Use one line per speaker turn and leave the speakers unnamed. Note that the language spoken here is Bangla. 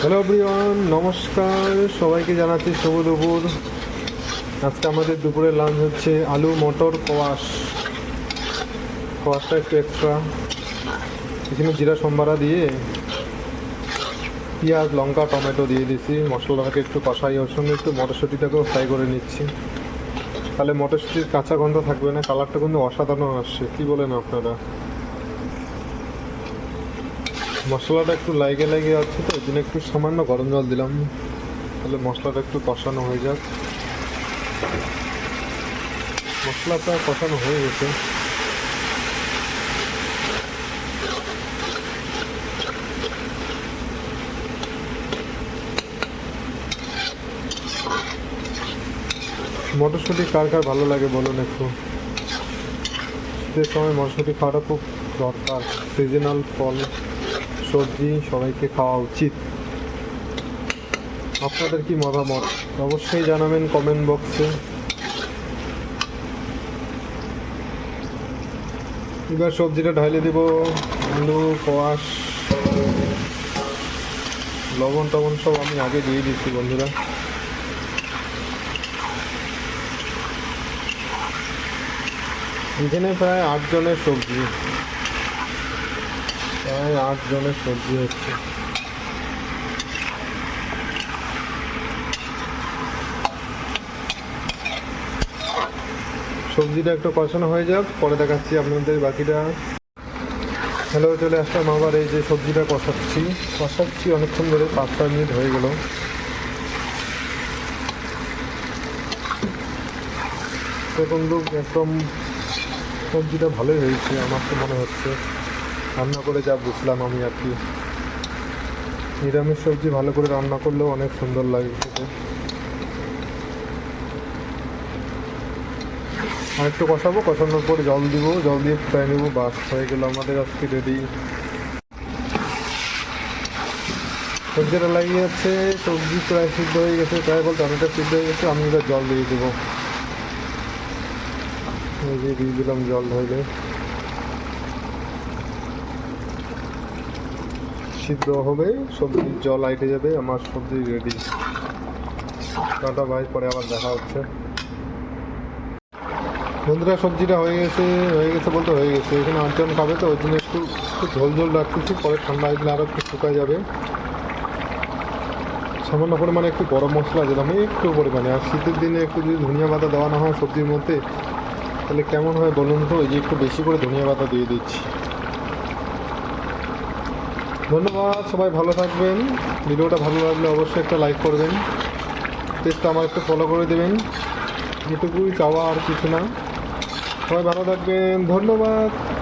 হ্যালো প্রিয়ন নমস্কার। সবাইকে জানাচ্ছি শুভ দুপুর। আজকে আমাদের দুপুরের লাঞ্চ হচ্ছে আলু মটর কোয়াশ। কোয়াশটা একটু এক্সট্রা এখানে জিরা সম্বারা দিয়ে পেঁয়াজ, লঙ্কা, টমেটো দিয়ে দিচ্ছি মশলাটাকে একটু কষাই। ওর সঙ্গে একটু মটরশুঁটিটাকেও ফ্রাই করে নিচ্ছি। তাহলে মটরশুঁটির কাঁচা গন্ধ থাকবে না। কালারটা কিন্তু অসাধারণ আসছে। কী বলেন আপনারা? মশলাটা একটু লাইগে লাইগে যাচ্ছে তো ওই একটু সামান্য গরম জল দিলাম। তাহলে মশলাটা একটু কষানো হয়ে যাক। মশলা প্রায় কষানো হয়ে গেছে। মটরশুঁটি কার কার ভালো লাগে বলুন একটু? শীতের সময় মটরশুঁটি খাওয়াটা খুব দরকার সিজনাল ফল। সবজি সবাইকে খাওয়া উচিত। আপনাদের কি মতামত? অবশ্যই জানাবেন কমেন্ট বক্সে এবার সবজিটা ঢাইলে দিব। আলু, কোয়াশ, লবণ টবণ সব আমি আগে দিয়ে দিচ্ছি বন্ধুরা। এখানে প্রায় আট জনের সবজি। প্রায় আট জনের সবজি হচ্ছে। সবজিটা একটু কষানো হয়ে যাক, পরে দেখাচ্ছি আপনাদের বাকিটা। হ্যালো, চলে আসলাম আবার এই যে সবজিটা কষাচ্ছি। কষাচ্ছি, অনেকক্ষণ ধরে পাঁচ ছয় মিনিট হয়ে গেল। তো একদম সবজিটা ভালোই হয়েছে, আমার তো মনে হচ্ছে। রান্না করে যা বুঝলাম আমি আর কি। নিরামিষ সবজি ভালো করে রান্না করলেও অনেক সুন্দর লাগে খেতে। আর একটু কষাবো, কষানোর পর জল দিব, জল দিয়ে ফুটাই নেব, বাস হয়ে গেল আমাদের আজকে রেডি। সবজিটা লাগিয়ে যাচ্ছে সবজি প্রায় সিদ্ধ হয়ে গেছে, প্রায় বলতে অনেকটা সিদ্ধ হয়ে গেছে, আমি এবার জল দিয়ে দেবো। দিয়ে দিলাম জল ধরলে সিদ্ধ হবে সবজির জল আইটে যাবে, আমার সবজি রেডি টাটা ভাই পরে আবার দেখা হচ্ছে। বন্ধুরা, সবজিটা হয়ে গেছে হয়ে গেছে বলতে হয়ে গেছে। এখানে আটজন খাবে তো, ওই জন্য একটু একটু ঝোল ঝোল রাখতেছি, পরে ঠান্ডা হয়ে গেলে আরও একটু শুকায় যাবে। সামান্য পরিমাণে একটু গরম মশলা দিলাম, একটু পরিমাণে। আর শীতের দিনে একটু যদি ধনিয়া পাতা দেওয়া না হয় সবজির মধ্যে, তাহলে কেমন হয় বলুন তো? ওই যে একটু বেশি করে ধনিয়া পাতা দিয়ে দিচ্ছি। ধন্যবাদ, সবাই ভালো থাকবেন। ভিডিওটা ভালো লাগলে অবশ্যই একটা লাইক করবেন। পেজটা আমার একটু ফলো করে দেবেন। যেটুকুই চাওয়া আর কিছু না। সবাই ভালো থাকবেন। ধন্যবাদ।